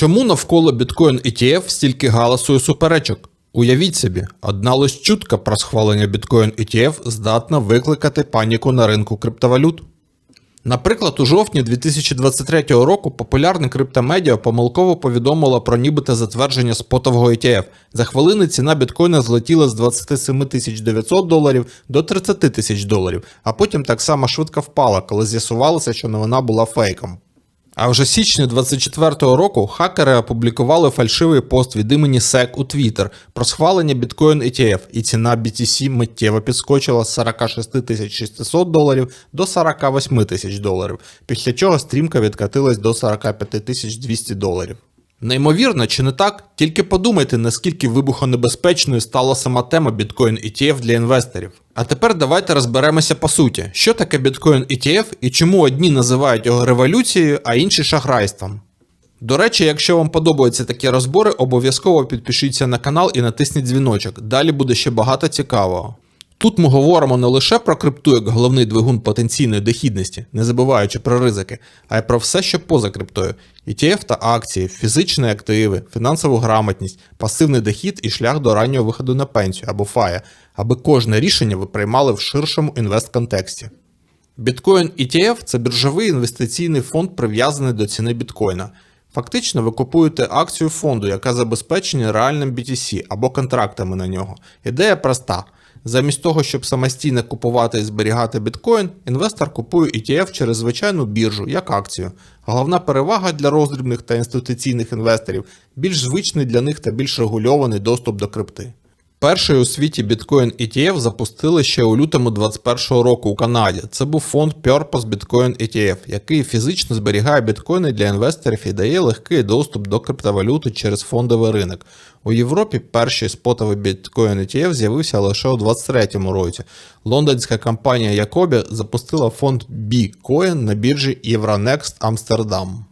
Чому навколо біткоін ETF стільки галасу і суперечок? Уявіть собі, одна лише чутка про схвалення біткоін ETF здатна викликати паніку на ринку криптовалют. Наприклад, у жовтні 2023 року популярне криптомедіа помилково повідомило про нібито затвердження спотового ETF. За хвилини ціна біткоїна злетіла з 27 900 доларів до 30 тисяч доларів, а потім так само швидко впала, коли з'ясувалося, що новина була фейком. А вже січня січні 24-го року хакери опублікували фальшивий пост від імені SEC у Twitter про схвалення біткоін ETF, і ціна BTC миттєво підскочила з 46 600 доларів до 48 тисяч доларів, після чого стрімка відкатилась до 45 200 доларів. Неймовірно, чи не так? Тільки подумайте, наскільки вибухонебезпечною стала сама тема біткоін ETF для інвесторів. А тепер давайте розберемося по суті, що таке біткоін ETF і чому одні називають його революцією, а інші шахрайством. До речі, якщо вам подобаються такі розбори, обов'язково підпишіться на канал і натисніть дзвіночок. Далі буде ще багато цікавого. Тут ми говоримо не лише про крипту як головний двигун потенційної дохідності, не забуваючи про ризики, а й про все, що поза криптою: ETF та акції, фізичні активи, фінансову грамотність, пасивний дохід і шлях до раннього виходу на пенсію або FIA, аби кожне рішення ви приймали в ширшому інвест-контексті. Біткоін ETF – це біржовий інвестиційний фонд, прив'язаний до ціни біткоїна. Фактично, ви купуєте акцію фонду, яка забезпечена реальним BTC або контрактами на нього. Ідея проста. Замість того, щоб самостійно купувати і зберігати біткоін, інвестор купує ETF через звичайну біржу, як акцію. Головна перевага для роздрібних та інституційних інвесторів більш звичний для них та більш регульований доступ до крипти. Перший у світі біткоін ETF запустили ще у лютому 2021 року у Канаді. Це був фонд Purpose Bitcoin ETF, який фізично зберігає біткоїни для інвесторів і дає легкий доступ до криптовалюти через фондовий ринок. У Європі перший спотовий біткоін ETF з'явився лише у 2023 році. Лондонська компанія Jacobi запустила фонд B-Coin на біржі Euronext Амстердам.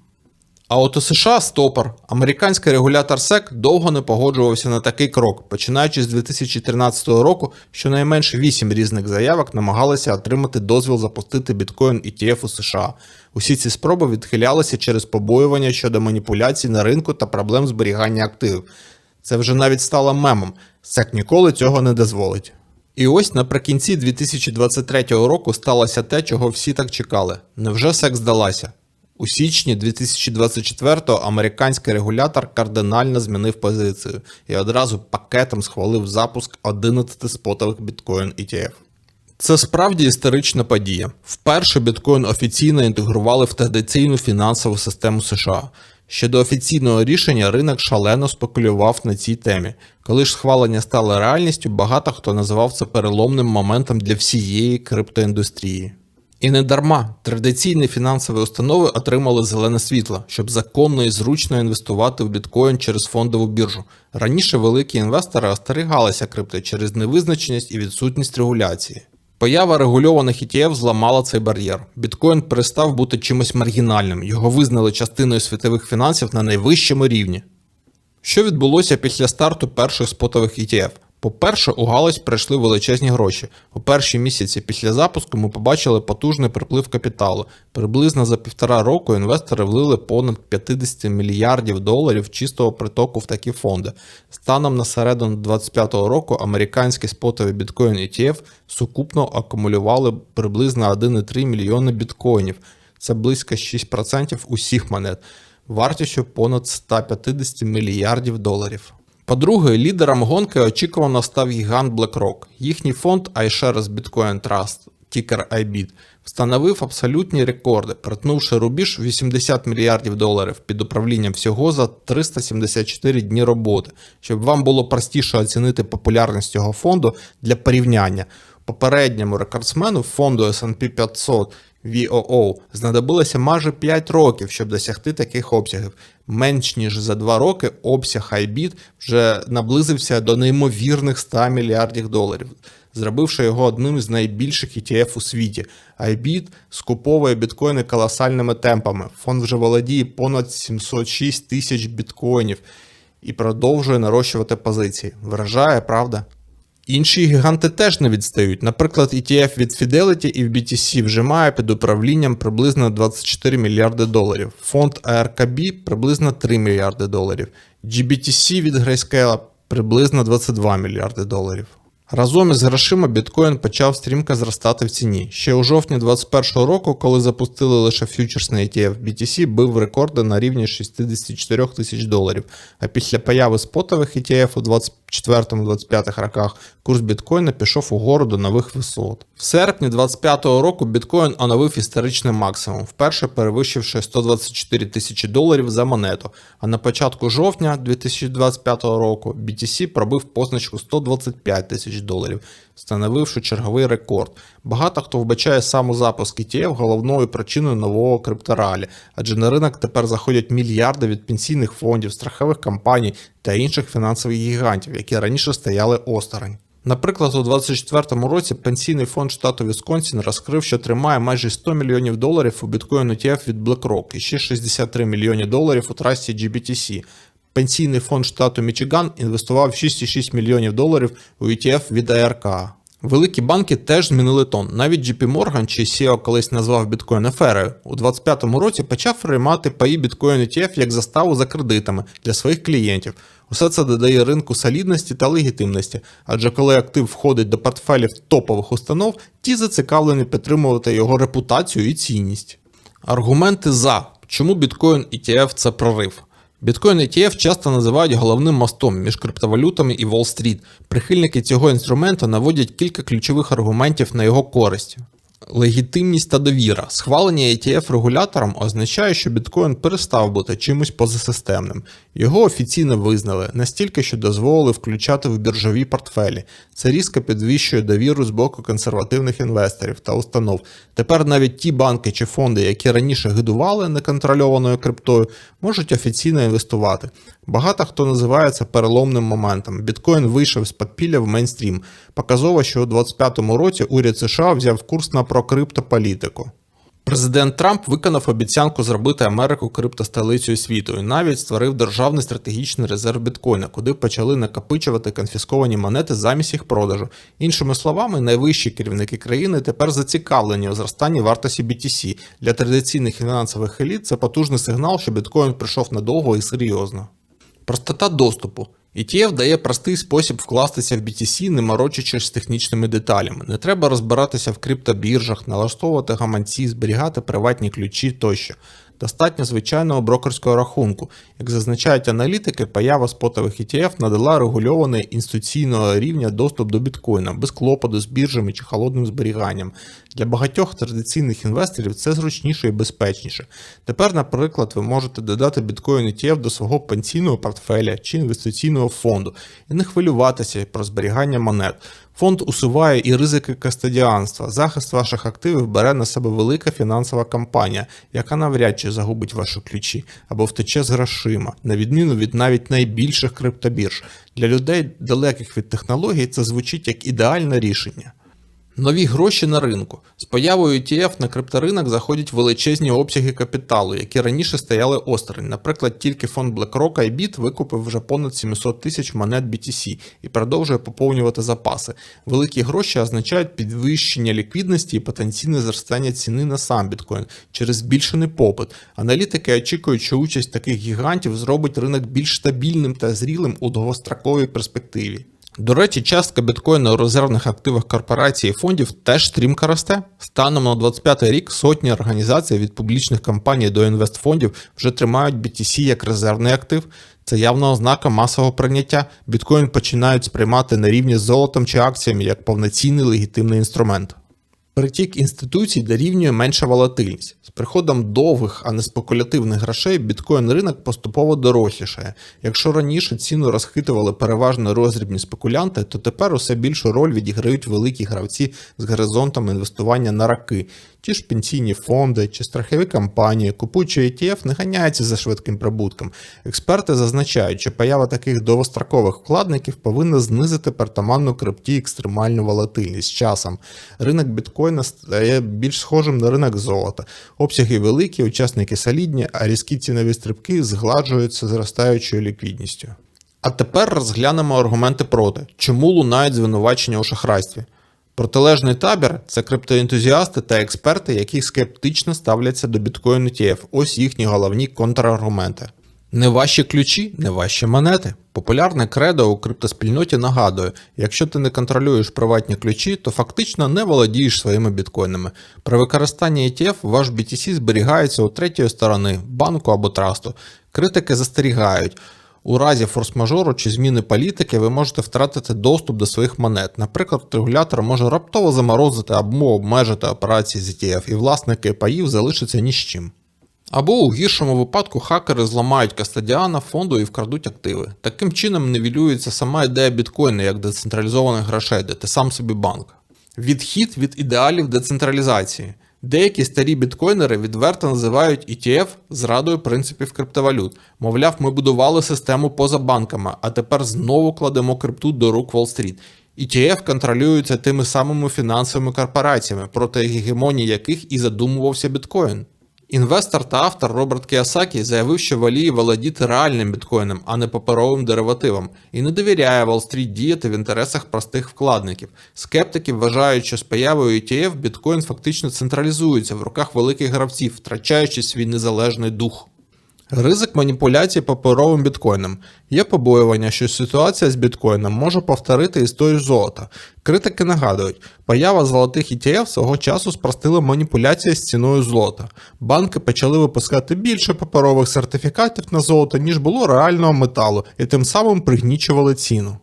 А от у США стопор. Американський регулятор SEC довго не погоджувався на такий крок. Починаючи з 2013 року, щонайменше 8 різних заявок намагалися отримати дозвіл запустити біткоін ETF у США. Усі ці спроби відхилялися через побоювання щодо маніпуляцій на ринку та проблем зберігання активів. Це вже навіть стало мемом. SEC ніколи цього не дозволить. І ось наприкінці 2023 року сталося те, чого всі так чекали. Невже SEC здалася? У січні 2024-го американський регулятор кардинально змінив позицію і одразу пакетом схвалив запуск 11 спотових біткоін ETF. Це справді історична подія. Вперше біткоін офіційно інтегрували в традиційну фінансову систему США. Ще до офіційного рішення ринок шалено спекулював на цій темі. Коли ж схвалення стало реальністю, багато хто називав це переломним моментом для всієї криптоіндустрії. І не дарма традиційні фінансові установи отримали зелене світло, щоб законно і зручно інвестувати в біткоін через фондову біржу. Раніше великі інвестори остерігалися крипто через невизначеність і відсутність регуляції. Поява регульованих ETF зламала цей бар'єр. Біткоін перестав бути чимось маргінальним, його визнали частиною світових фінансів на найвищому рівні. Що відбулося після старту перших спотових ETF? По-перше, у галузь прийшли величезні гроші. У перші місяці після запуску ми побачили потужний приплив капіталу. Приблизно за півтора року інвестори влили понад 50 мільярдів доларів чистого притоку в такі фонди. Станом на середину 2025 року американські спотові біткоін ETF сукупно акумулювали приблизно 1,3 мільйони біткоїнів. Це близько 6% усіх монет, вартістю понад 150 мільярдів доларів. По-друге, лідером гонки очікувано став гігант BlackRock. Їхній фонд iShares Bitcoin Trust, тікер IBIT, встановив абсолютні рекорди, перетнувши рубіж 80 мільярдів доларів під управлінням всього за 374 дні роботи. Щоб вам було простіше оцінити популярність цього фонду для порівняння. Попередньому рекордсмену фонду S&P 500 VOO знадобилося майже 5 років, щоб досягти таких обсягів. Менш ніж за 2 роки обсяг IBIT вже наблизився до неймовірних 100 мільярдів доларів, зробивши його одним з найбільших ETF у світі. IBIT скуповує біткоїни колосальними темпами. Фонд вже володіє понад 706 тисяч біткоїнів і продовжує нарощувати позиції. Вражає, правда? Інші гіганти теж не відстають. Наприклад, ETF від Fidelity і в BTC вже має під управлінням приблизно 24 мільярди доларів. Фонд ARKB приблизно 3 мільярди доларів. GBTC від Grayscale приблизно 22 мільярди доларів. Разом із грошима біткоін почав стрімко зростати в ціні. Ще у жовтні 2021 року, коли запустили лише фьючерсний ETF, BTC бив рекорди на рівні 64 тисяч доларів. А після появи спотових ETF у 2024-2025 роках курс біткоїна пішов угору до нових висот. В серпні 2025 року біткоін оновив історичний максимум, вперше перевищивши 124 тисячі доларів за монету. А на початку жовтня 2025 року BTC пробив позначку 125 тисяч доларів, встановивши черговий рекорд. Багато хто вбачає самозапуск ETF головною причиною нового крипторалі, адже на ринок тепер заходять мільярди від пенсійних фондів, страхових компаній та інших фінансових гігантів, які раніше стояли осторонь. Наприклад, у 2024 році пенсійний фонд штату Вісконсін розкрив, що тримає майже 100 мільйонів доларів у біткоін ETF від BlackRock і ще 63 мільйони доларів у трасті GBTC. Пенсійний фонд штату Мічиган інвестував 6,6 мільйонів доларів у ETF від ARK. Великі банки теж змінили тон. Навіть JP Morgan, чий CEO колись назвав біткоін аферою, у 2025 році почав приймати паї біткоін ETF як заставу за кредитами для своїх клієнтів. Усе це додає ринку солідності та легітимності, адже коли актив входить до портфелів топових установ, ті зацікавлені підтримувати його репутацію і цінність. Аргументи за чому біткоін ETF це прорив. Біткоін ETF часто називають головним мостом між криптовалютами і Уолл-стріт. Прихильники цього інструменту наводять кілька ключових аргументів на його користь. Легітимність та довіра. Схвалення ETF регулятором означає, що біткоін перестав бути чимось позасистемним. Його офіційно визнали настільки, що дозволили включати в біржові портфелі. Це різко підвищує довіру з боку консервативних інвесторів та установ. Тепер навіть ті банки чи фонди, які раніше гидували неконтрольованою криптою, можуть офіційно інвестувати. Багато хто називає це переломним моментом. Біткоін вийшов з підпілля в мейнстрім. Показово, що у 2025 році уряд США взяв курс на прокриптополітику. Президент Трамп виконав обіцянку зробити Америку криптостолицею світу і навіть створив державний стратегічний резерв біткоїна, куди почали накопичувати конфісковані монети замість їх продажу. Іншими словами, найвищі керівники країни тепер зацікавлені у зростанні вартості BTC. Для традиційних фінансових еліт це потужний сигнал, що біткоін прийшов надовго і серйозно. Простота доступу. ETF дає простий спосіб вкластися в BTC, не морочачись з технічними деталями. Не треба розбиратися в криптобіржах, налаштовувати гаманці, зберігати приватні ключі тощо. Достатньо звичайного брокерського рахунку. Як зазначають аналітики, поява спотових ETF надала регульований інституційного рівня доступ до біткоїна без клопоту з біржами чи холодним зберіганням. Для багатьох традиційних інвесторів це зручніше і безпечніше. Тепер, наприклад, ви можете додати біткоін ETF до свого пенсійного портфеля чи інвестиційного фонду і не хвилюватися про зберігання монет. Фонд усуває і ризики кастодіанства. Захист ваших активів бере на себе велика фінансова компанія, яка навряд чи загубить ваші ключі або втече з грошима, на відміну від навіть найбільших криптобірж. Для людей, далеких від технологій, це звучить як ідеальне рішення. Нові гроші на ринку. З появою ETF на крипторинок заходять величезні обсяги капіталу, які раніше стояли осторонь. Наприклад, тільки фонд BlackRock IBIT викупив вже понад 700 тисяч монет BTC і продовжує поповнювати запаси. Великі гроші означають підвищення ліквідності і потенційне зростання ціни на сам біткоін через збільшений попит. Аналітики очікують, що участь таких гігантів зробить ринок більш стабільним та зрілим у довгостроковій перспективі. До речі, частка біткоїна у резервних активах корпорацій і фондів теж стрімко росте. Станом на 25 рік сотні організацій від публічних компаній до інвестфондів вже тримають BTC як резервний актив. Це явна ознака масового прийняття. Біткоін починають сприймати на рівні з золотом чи акціями як повноцінний легітимний інструмент. Притік інституцій дорівнює менша волатильність. З приходом довгих, а не спекулятивних грошей біткоін ринок поступово дорослішає. Якщо раніше ціну розхитували переважно розрібні спекулянти, то тепер усе більшу роль відіграють великі гравці з горизонтом інвестування на раки. Ті ж пенсійні фонди чи страхові компанії, купуючи ETF, не ганяються за швидким прибутком. Експерти зазначають, що поява таких довгострокових вкладників повинна знизити притаманну крипті екстремальну волатильність часом. Ринок біткоїна стає більш схожим на ринок золота. Обсяги великі, учасники солідні, а різкі цінові стрибки згладжуються зростаючою ліквідністю. А тепер розглянемо аргументи проти, чому лунають звинувачення у шахрайстві. Протилежний табір це криптоентузіасти та експерти, які скептично ставляться до біткоін ETF. Ось їхні головні контраргументи. Не ваші ключі, не ваші монети. Популярне кредо у криптоспільноті нагадує, якщо ти не контролюєш приватні ключі, то фактично не володієш своїми біткоїнами. При використанні ETF ваш BTC зберігається у третьої сторони, банку або трасту. Критики застерігають. У разі форс-мажору чи зміни політики ви можете втратити доступ до своїх монет. Наприклад, регулятор може раптово заморозити або обмежити операції з ETF, і власники паїв залишаться ні з чим. Або у гіршому випадку хакери зламають кастодіана фонду і вкрадуть активи. Таким чином нівелюється сама ідея біткоїна як децентралізованих грошей, де ти сам собі банк. Відхід від ідеалів децентралізації. Деякі старі біткоїнери відверто називають ETF зрадою принципів криптовалют. Мовляв, ми будували систему поза банками, а тепер знову кладемо крипту до рук Уолл-стріт. ETF контролюються тими самими фінансовими корпораціями, проти гегемонії яких і задумувався біткоін. Інвестор та автор Роберт Кіосакі заявив, що воліє володіти реальним біткоїном, а не паперовим деривативом, і не довіряє Wall Street діяти в інтересах простих вкладників. Скептики вважають, що з появою ETF біткоін фактично централізується в руках великих гравців, втрачаючи свій незалежний дух. Ризик маніпуляції паперовим біткоїном. Є побоювання, що ситуація з біткоїном може повторити історію золота. Критики нагадують, поява золотих ETF свого часу спростила маніпуляції з ціною золота. Банки почали випускати більше паперових сертифікатів на золото, ніж було реального металу, і тим самим пригнічували ціну.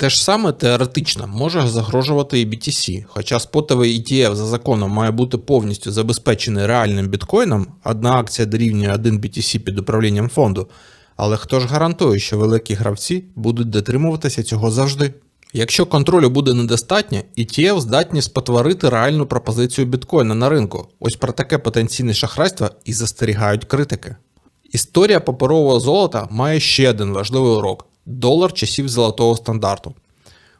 Те ж саме теоретично може загрожувати і BTC, хоча спотовий ETF за законом має бути повністю забезпечений реальним біткоїном, одна акція дорівнює 1 BTC під управлінням фонду. Але хто ж гарантує, що великі гравці будуть дотримуватися цього завжди? Якщо контролю буде недостатньо, ETF здатні спотворити реальну пропозицію біткоїна на ринку. Ось про таке потенційне шахрайство і застерігають критики. Історія паперового золота має ще один важливий урок долар часів золотого стандарту.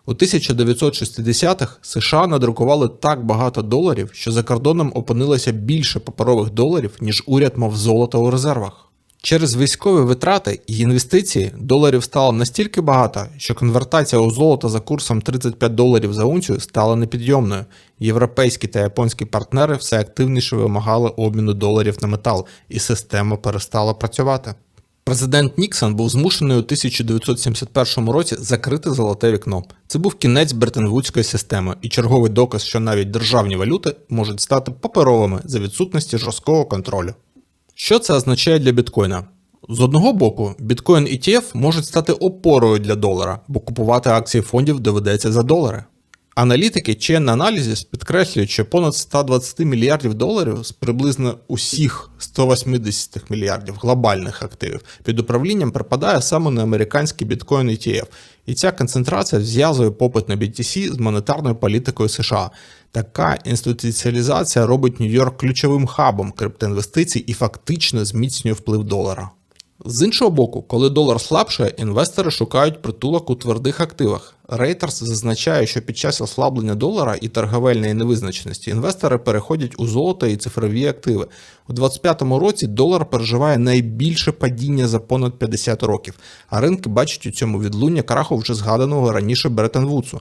У 1960-х США надрукували так багато доларів, що за кордоном опинилося більше паперових доларів, ніж уряд мав золота у резервах. Через військові витрати і інвестиції доларів стало настільки багато, що конвертація у золото за курсом 35 доларів за унцію стала непідйомною. Європейські та японські партнери все активніше вимагали обміну доларів на метал, і система перестала працювати. Президент Ніксон був змушений у 1971 році закрити золоте вікно. Це був кінець Бреттенвудської системи і черговий доказ, що навіть державні валюти можуть стати паперовими за відсутності жорсткого контролю. Що це означає для біткоїна? З одного боку, біткоін ETF можуть стати опорою для долара, бо купувати акції фондів доведеться за долари. Аналітики Chain Analysis підкреслюють, що понад 120 мільярдів доларів з приблизно усіх 180 мільярдів глобальних активів під управлінням припадає саме на американський біткоін ETF, і ця концентрація зв'язує попит на BTC з монетарною політикою США. Така інституціалізація робить Нью-Йорк ключовим хабом криптоінвестицій і фактично зміцнює вплив долара. З іншого боку, коли долар слабшає, інвестори шукають притулок у твердих активах. Reuters зазначає, що під час ослаблення долара і торговельної невизначеності інвестори переходять у золото і цифрові активи. У 2025 році долар переживає найбільше падіння за понад 50 років, а ринки бачать у цьому відлуння краху вже згаданого раніше Бреттон Вудсу.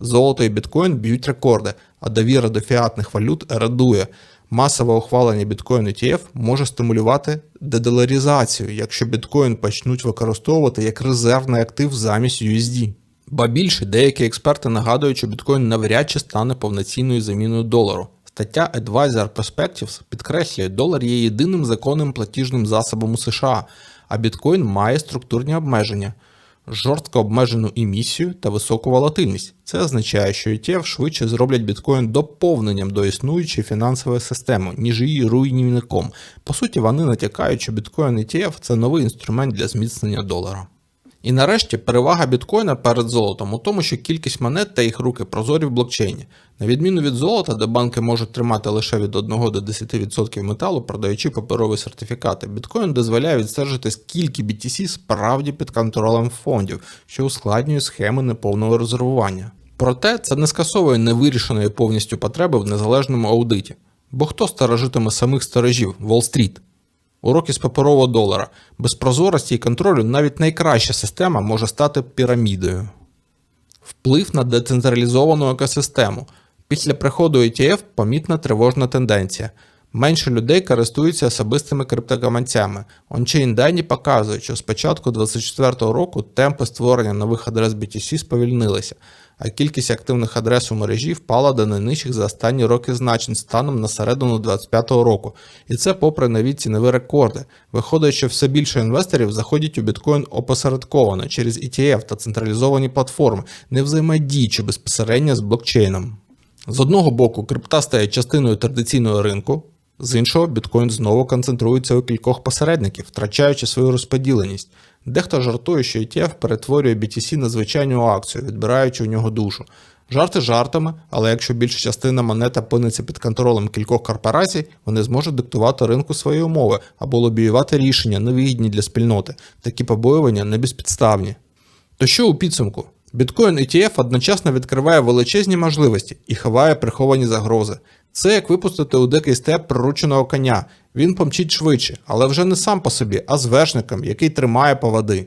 Золото і біткоін б'ють рекорди, а довіра до фіатних валют радує. Масове ухвалення біткоін ETF може стимулювати дедоларізацію, якщо біткоін почнуть використовувати як резервний актив замість USD. Ба більше, деякі експерти нагадують, що біткоін навряд чи стане повноцінною заміною долару. Стаття Advisor Perspectives підкреслює, долар є єдиним законним платіжним засобом у США, а біткоін має структурні обмеження жорстко обмежену емісію та високу волатильність. Це означає, що ETF швидше зроблять біткоін доповненням до існуючої фінансової системи, ніж її руйнівником. По суті, вони натякають, що біткоін ETF це новий інструмент для зміцнення долара. І нарешті перевага біткоїна перед золотом у тому, що кількість монет та їх руки прозорі в блокчейні. На відміну від золота, де банки можуть тримати лише від 1 до 10% металу, продаючи паперові сертифікати, біткоін дозволяє відстежити, скільки BTC справді під контролем фондів, що ускладнює схеми неповного резервування. Проте це не скасовує невирішеної повністю потреби в незалежному аудиті. Бо хто сторожитиме самих сторожів Уолл-стріт? Урок із паперового долара. Без прозорості і контролю навіть найкраща система може стати пірамідою. Вплив на децентралізовану екосистему. Після приходу ETF помітна тривожна тенденція. Менше людей користуються особистими криптогаманцями. Ончейн дані показують, що з початку 2024 року темпи створення нових адрес BTC сповільнилися, а кількість активних адрес у мережі впала до найнижчих за останні роки значень станом на середину 2025 року. І це попри нові цінові рекорди. Виходить, що все більше інвесторів заходять у біткоін опосередковано через ETF та централізовані платформи, не взаємодіючи безпосередньо з блокчейном. З одного боку, крипта стає частиною традиційного ринку, з іншого, біткоін знову концентрується у кількох посередників, втрачаючи свою розподіленість. Дехто жартує, що ETF перетворює BTC на звичайну акцію, відбираючи у нього душу. Жарти жартами, але якщо більша частина монет опиниться під контролем кількох корпорацій, вони зможуть диктувати ринку свої умови або лобіювати рішення, невигідні для спільноти. Такі побоювання не безпідставні. То що у підсумку? Біткоін ETF одночасно відкриває величезні можливості і ховає приховані загрози. Це як випустити у дикий степ прирученого коня. Він помчить швидше, але вже не сам по собі, а з вершником, який тримає поводи.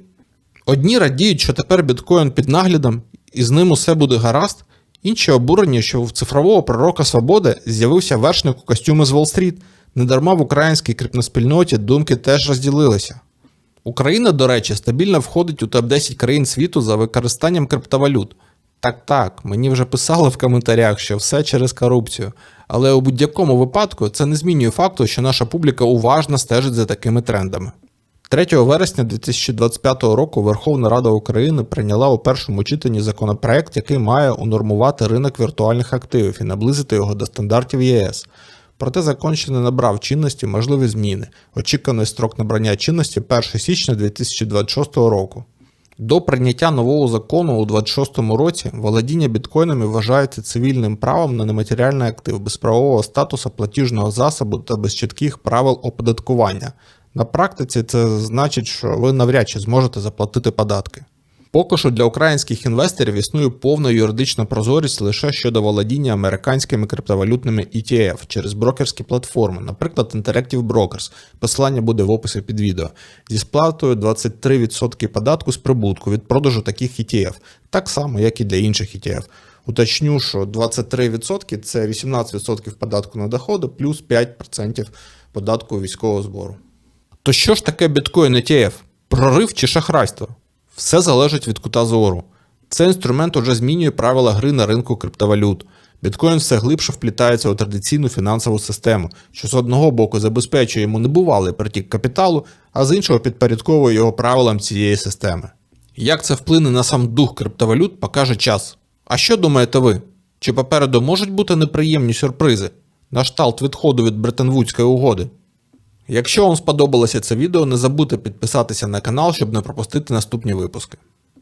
Одні радіють, що тепер біткоін під наглядом і з ним усе буде гаразд, інші обурені, що в цифрового пророка свободи з'явився вершник у костюмі з Уолл-стріт. Недарма в українській крипноспільноті думки теж розділилися. Україна, до речі, стабільно входить у топ-10 країн світу за використанням криптовалют. Так, так, мені вже писали в коментарях, що все через корупцію. Але у будь-якому випадку це не змінює факту, що наша публіка уважно стежить за такими трендами. 3 вересня 2025 року Верховна Рада України прийняла у першому читанні законопроект, який має унормувати ринок віртуальних активів і наблизити його до стандартів ЄС. Проте закон ще не набрав чинності можливі зміни. Очікуваний строк набрання чинності 1 січня 2026 року. До прийняття нового закону у 2026 році володіння біткоїнами вважається цивільним правом на нематеріальний актив без правового статусу платіжного засобу та без чітких правил оподаткування. На практиці це значить, що ви навряд чи зможете заплатити податки. Поки що для українських інвесторів існує повна юридична прозорість лише щодо володіння американськими криптовалютними ETF через брокерські платформи, наприклад, Interactive Brokers. Посилання буде в описі під відео, зі сплатою 23% податку з прибутку від продажу таких ETF, так само, як і для інших ETF. Уточню, що 23% це 18% податку на доходи плюс 5% податку військового збору. То що ж таке біткоін ETF? Прорив чи шахрайство? Все залежить від кута зору. Цей інструмент уже змінює правила гри на ринку криптовалют. Біткоін все глибше вплітається у традиційну фінансову систему, що з одного боку забезпечує йому небувалий притік капіталу, а з іншого підпорядковує його правилам цієї системи. Як це вплине на сам дух криптовалют, покаже час. А що думаєте ви? Чи попереду можуть бути неприємні сюрпризи? На шталт відходу від Бреттенвудської угоди? Якщо вам сподобалося це відео, не забудьте підписатися на канал, щоб не пропустити наступні випуски.